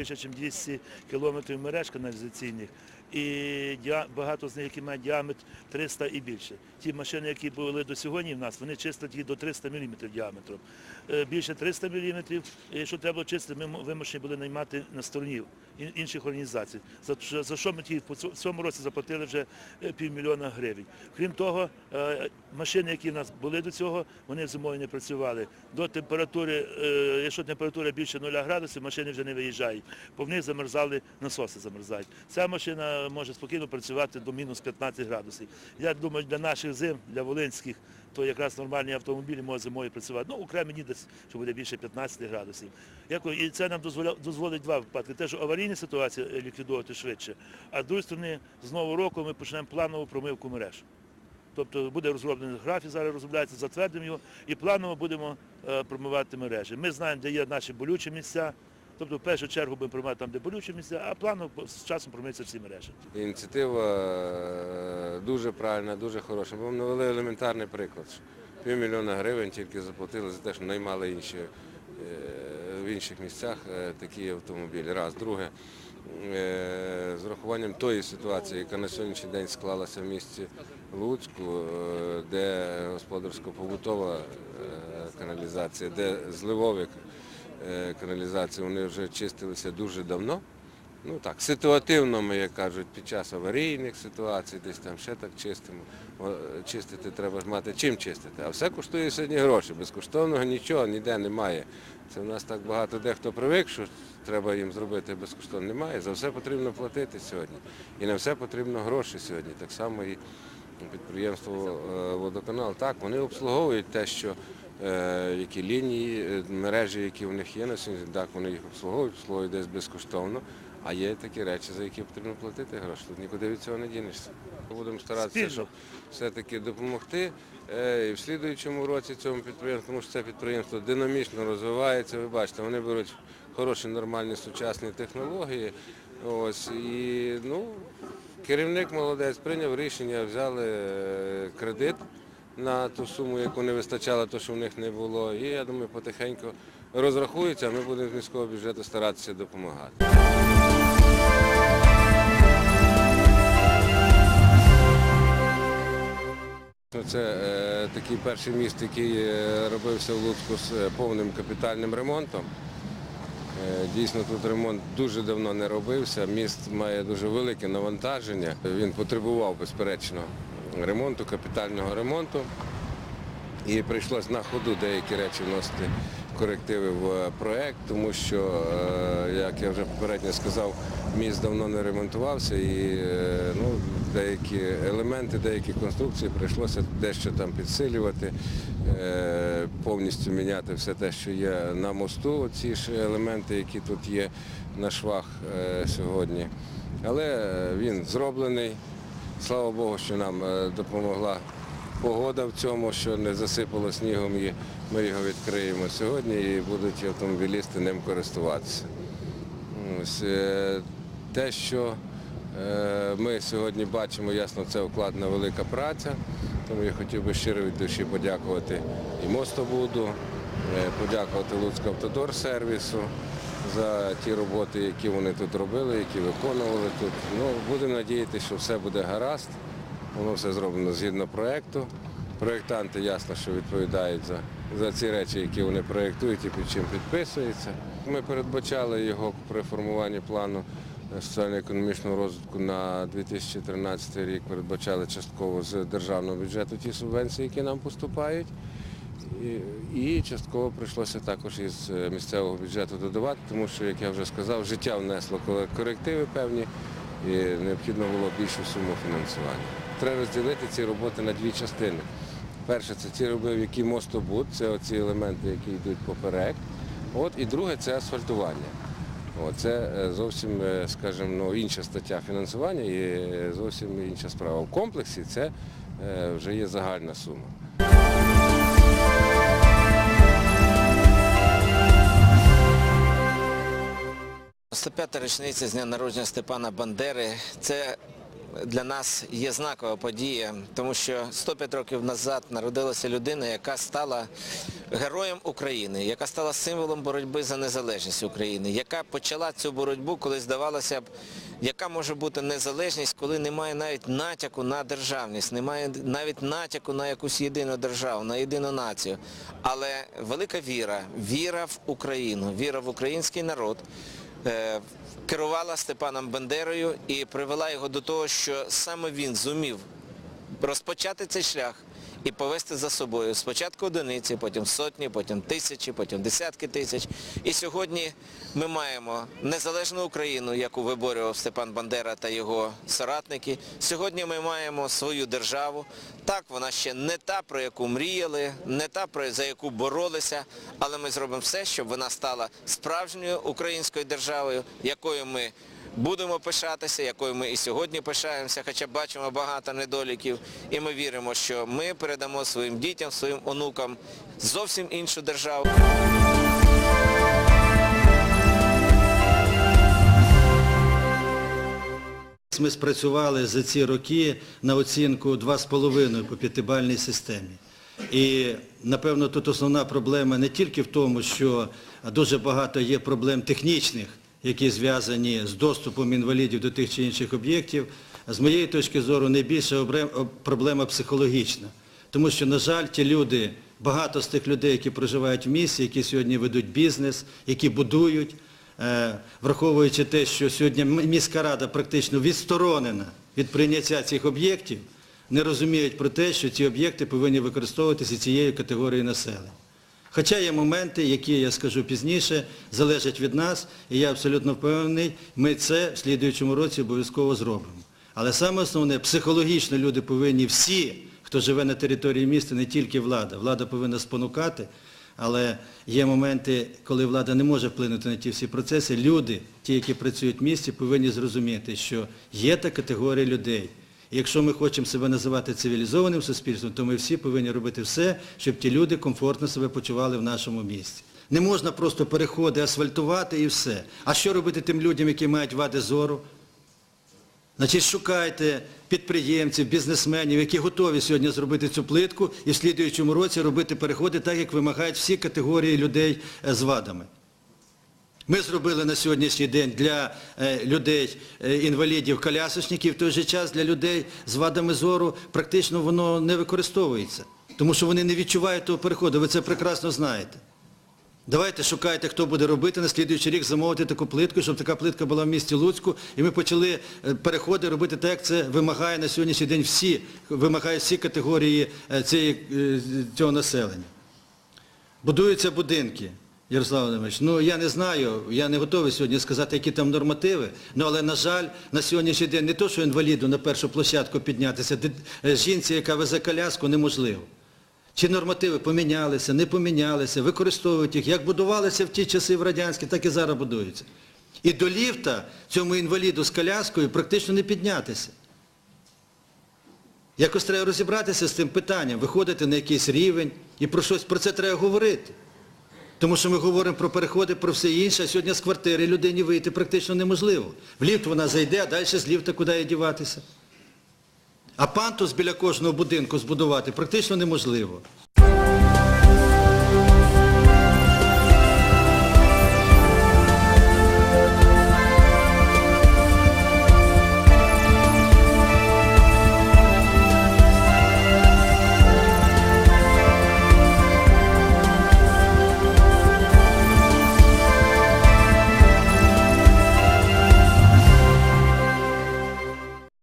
більше, ніж 200 кілометрів мереж каналізаційних. І багато з них, які мають діаметр 300 і більше. Ті машини, які були до сьогодні в нас, вони чистять їх до 300 мм діаметром. Е, Більше 300 мм, якщо треба було чистити, ми вимушені були наймати на стороні інших організацій. За, що- ми ті в цьому- році заплатили вже е, півмільйона гривень. Крім того, е, машини, які в нас були до цього, вони зимою не працювали. До температури, якщо температура більше 0 градусів, машини вже не виїжджають, бо в них замерзали, насоси замерзають. Ця машина може спокійно працювати до мінус 15 градусів. Я думаю, для наших зим, для волинських, то якраз нормальні автомобілі можуть зимою працювати. Ну, окремі ні десь, що буде більше 15 градусів. І це нам дозволить два випадки. Те, що аварійні ситуації е, ліквідувати швидше, а з другої сторони, з нового року ми почнемо планову промивку мереж. Тобто буде розроблений графік, зараз розробляється, затвердимо його і планово будемо е, промивати мережі. Ми знаємо, де є наші болючі місця. Тобто, в першу чергу будемо промивати там, де болючі місця, а планово з часом промиються всі мережі. Ініціатива е, дуже правильна, дуже хороша. Вам навели елементарний приклад. Півмільйона гривень тільки заплатили за те, що наймали інші, е, в інших місцях е, такі автомобілі. Раз. Друге, з урахуванням тої ситуації, яка на сьогоднішній день склалася в місті Луцьку, де господарсько-побутова каналізація, де зливові е, каналізації, вони вже чистилися дуже давно. Ну так, ситуативно, ми, як кажуть, під час аварійних ситуацій, десь там ще так чистимо. Чистити треба мати чим чистити. А все коштує сьогодні гроші. Безкоштовного нічого ніде немає. Це в нас так багато дехто привик, що треба їм зробити безкоштовно. Немає. За все потрібно платити сьогодні. І на все потрібно гроші сьогодні. Так само і підприємство е, водоканал. Так, вони обслуговують те, що е, які лінії, е, мережі, які в них є на сьогодні, так вони їх обслуговують, обслуговують десь безкоштовно. А є такі речі, за які потрібно платити гроші. Тут нікуди від цього не дінешся. Будемо старатися, щоб все-таки допомогти е, і в слідуючому році цьому підприємству, тому що це підприємство динамічно розвивається. Ви бачите, вони беруть хороші, нормальні сучасні технології. Ось і ну, керівник молодець прийняв рішення, взяли е, кредит на ту суму, яку не вистачало, то що в них не було. І я думаю, потихеньку розрахуються, а ми будемо з міського бюджету старатися допомагати. Ну, Це е, такий перший міст, який е, робився в Луцьку з е, повним капітальним ремонтом. Е, Дійсно, тут ремонт дуже давно не робився. Міст має дуже велике навантаження. Він потребував, безперечно, ремонту, капітального ремонту. І прийшлось на ходу деякі речі вносити корективи в е, проект, тому що, е, як я вже попередньо сказав, міст давно не ремонтувався і е, ну, деякі елементи, деякі конструкції прийшлося дещо там підсилювати, повністю міняти все те, що є на мосту, ці ж елементи, які тут є на швах сьогодні. Але він зроблений. Слава Богу, що нам е, допомогла погода в цьому, що не засипало снігом і ми його відкриємо сьогодні і будуть автомобілісти ним користуватися. Е, те, що е, ми сьогодні бачимо, ясно, це вкладена велика праця. Тому я хотів би щиро від душі подякувати і Мостобуду, подякувати Луцькавтодор сервісу за ті роботи, які вони тут робили, які виконували тут. Ну, будемо надіятися, що все буде гаразд. Воно все зроблено згідно проєкту. Проєктанти ясно, що відповідають за, за ці речі, які вони проєктують і під чим підписуються. Ми передбачали його при формуванні плану соціально-економічного розвитку на 2013 рік, передбачали частково з державного бюджету ті субвенції, які нам поступають. І, частково прийшлося також із е, місцевого бюджету додавати, тому що, як я вже сказав, життя внесло корективи певні і необхідно було більшу суму фінансування. Треба розділити ці роботи на дві частини. Перше, це ті робив, які мостобуд, це оці елементи, які йдуть поперек. От, і друге це асфальтування. О, це е, зовсім, е, скажімо, ну, інша стаття фінансування і зовсім інша справа. В комплексі це вже є загальна сума. 105-та річниця з дня народження Степана Бандери. Це для нас є знакова подія, тому що 105 років назад народилася людина, яка стала героєм України, яка стала символом боротьби за незалежність України, яка почала цю боротьбу, коли здавалося б, яка може бути незалежність, коли немає навіть натяку на державність, немає навіть натяку на якусь єдину державу, на єдину націю. Але велика віра, віра в Україну, віра в український народ керувала Степаном Бандерою і привела його до того, що саме він зумів розпочати цей шлях і повести за собою спочатку одиниці, потім сотні, потім тисячі, потім десятки тисяч. І сьогодні ми маємо незалежну Україну, яку виборював Степан Бандера та його соратники. Сьогодні ми маємо свою державу. Так, вона ще не та, про яку мріяли, не та, за яку боролися, але ми зробимо все, щоб вона стала справжньою українською державою, якою ми Будемо пишатися, якою ми і сьогодні пишаємося, хоча бачимо багато недоліків. І ми віримо, що ми передамо своїм дітям, своїм онукам зовсім іншу державу. Ми спрацювали за ці роки на оцінку 2,5 по п'ятибальній системі. І, напевно, тут основна проблема не тільки в тому, що дуже багато є проблем технічних, які зв'язані з доступом інвалідів до тих чи інших об'єктів. З моєї точки зору, найбільша проблема психологічна. Тому що, на жаль, ті люди, багато з тих людей, які проживають в місті, які сьогодні ведуть бізнес, які будують, Е, враховуючи те, що сьогодні міська рада практично відсторонена від прийняття цих об'єктів, не розуміють про те, що ці об'єкти повинні використовуватися цією категорією населення. Хоча є моменти, які, я скажу пізніше, залежать від нас, і я абсолютно впевнений, ми це в слідуючому році обов'язково зробимо. Але саме основне, психологічно люди повинні всі, хто живе на території міста, не тільки влада. Влада повинна спонукати, але є моменти, коли влада не може вплинути на ті всі процеси. Люди, ті, які працюють в місті, повинні зрозуміти, що є та категорія людей. Якщо ми хочемо себе називати цивілізованим суспільством, то ми всі повинні робити все, щоб ті люди комфортно себе почували в нашому місті. Не можна просто переходи асфальтувати і все. А що робити тим людям, які мають вади зору? Значить, шукайте підприємців, бізнесменів, які готові сьогодні зробити цю плитку і в слідуючому році робити переходи так, як вимагають всі категорії людей е, з вадами. Ми зробили на сьогоднішній день для е, людей, е, інвалідів, колясочників, в той же час для людей з вадами зору практично воно не використовується. Тому що вони не відчувають того переходу, ви це прекрасно знаєте. Давайте шукайте, хто буде робити на слідуючий рік замовити таку плитку, щоб така плитка була в місті Луцьку, і ми почали е, переходи робити так, як це вимагає на сьогоднішній день всі, вимагають всі категорії цього населення. Будуються будинки, Ярослав Володимирович. Ну я не знаю, я не готовий сьогодні сказати, які там нормативи, ну але, на жаль, на сьогоднішній день не то, що інваліду на першу площадку піднятися, е, жінці, яка везе коляску, неможливо. Чи нормативи помінялися, не помінялися, використовують їх, як будувалися в ті часи в радянські, так і зараз будуються. І до ліфта цьому інваліду з коляскою практично не піднятися. Якось треба розібратися з цим питанням, виходити на якийсь рівень і про щось про це треба говорити. Тому що ми говоримо про переходи, про все інше, а сьогодні з квартири людині вийти практично неможливо. В ліфт вона зайде, а далі з ліфта куди їй діватися. А пантус біля кожного будинку збудувати практично неможливо.